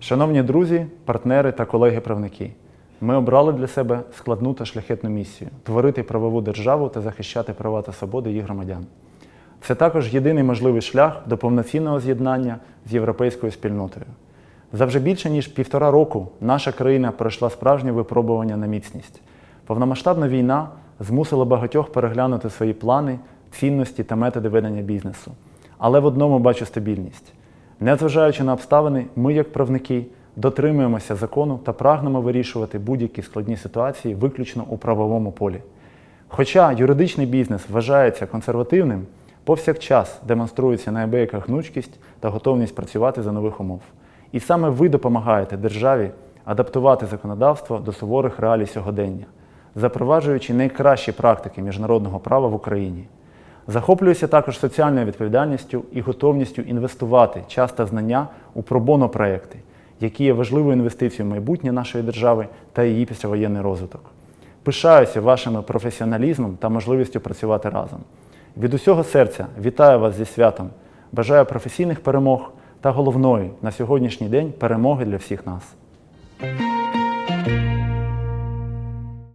Шановні друзі, партнери та колеги-правники, ми обрали для себе складну та шляхетну місію творити правову державу та захищати права та свободи її громадян. Це також єдиний можливий шлях до повноцінного з'єднання з європейською спільнотою. За вже більше ніж півтора року наша країна пройшла справжнє випробування на міцність. Повномасштабна війна змусила багатьох переглянути свої плани, цінності та методи ведення бізнесу. Але в одному бачу стабільність. Незважаючи на обставини, ми, як правники, дотримуємося закону та прагнемо вирішувати будь-які складні ситуації виключно у правовому полі. Хоча юридичний бізнес вважається консервативним, повсякчас демонструється неабияка гнучкість та готовність працювати за нових умов. І саме ви допомагаєте державі адаптувати законодавство до суворих реалій сьогодення, запроваджуючи найкращі практики міжнародного права в Україні. Захоплююся також соціальною відповідальністю і готовністю інвестувати час та знання у пробоно проекти, які є важливою інвестицією в майбутнє нашої держави та її післявоєнний розвиток. Пишаюся вашим професіоналізмом та можливістю працювати разом. Від усього серця вітаю вас зі святом, бажаю професійних перемог та головної на сьогоднішній день перемоги для всіх нас.